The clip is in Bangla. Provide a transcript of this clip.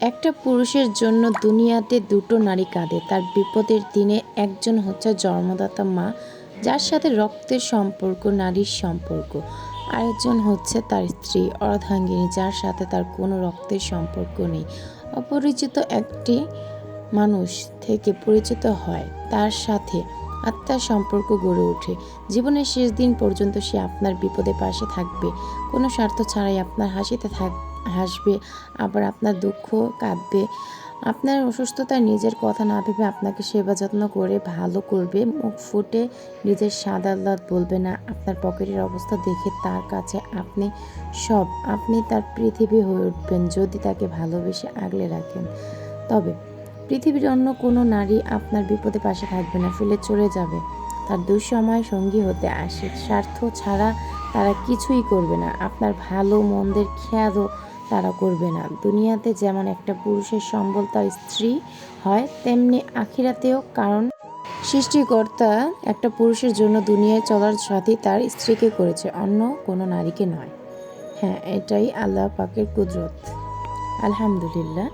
একটা পুরুষের জন্য দুনিয়াতে দুটো নারী কাঁদে। তার বিপদের দিনে একজন হচ্ছে জন্মদাতা মা, যার সাথে রক্তের সম্পর্ক, নারীর সম্পর্ক। আরেকজন হচ্ছে তার স্ত্রী অর্ধাঙ্গিনী, যার সাথে তার কোনো রক্তের সম্পর্ক নেই। অপরিচিত একটি মানুষ থেকে পরিচিত হয়, তার সাথে আত্মার সম্পর্ক গড়ে ওঠে। জীবনের শেষ দিন পর্যন্ত সে আপনার বিপদে পাশে থাকবে। কোনো স্বার্থ ছাড়াই আপনার হাসিতে থাক হাসবে, আবার আপনার দুঃখ কাঁদবে। আপনার অসুস্থতায় নিজের কথা না ভেবে আপনাকে সেবা যত্ন করে ভালো করবে। মুখ ফুটে নিজের সাদাল্লাদ বলবে না। আপনার পকেটের অবস্থা দেখে তার কাছে আপনি সব, আপনি তার পৃথিবী হয়ে উঠবেন যদি তাকে ভালোবেসে আগলে রাখেন। তবে পৃথিবীর অন্য কোনো নারী আপনার বিপদে পাশে থাকবে না, ফেলে চলে যাবে। তার দুঃসময় সঙ্গী হতে আসে। স্বার্থ ছাড়া তারা কিছুই করবে না। আপনার ভালো মন্দের খেয়ালও তারা করবে না। দুনিয়াতে যেমন একটা পুরুষের সম্বল তার স্ত্রী হয়, তেমনি আখিরাতেও, কারণ সৃষ্টিকর্তা একটা পুরুষের জন্য দুনিয়ায় চলার সাথে তার স্ত্রীকে করেছে, অন্য কোনো নারীকে নয়। হ্যাঁ এটাই আল্লাহ পাকের কুদরত। আলহামদুলিল্লাহ।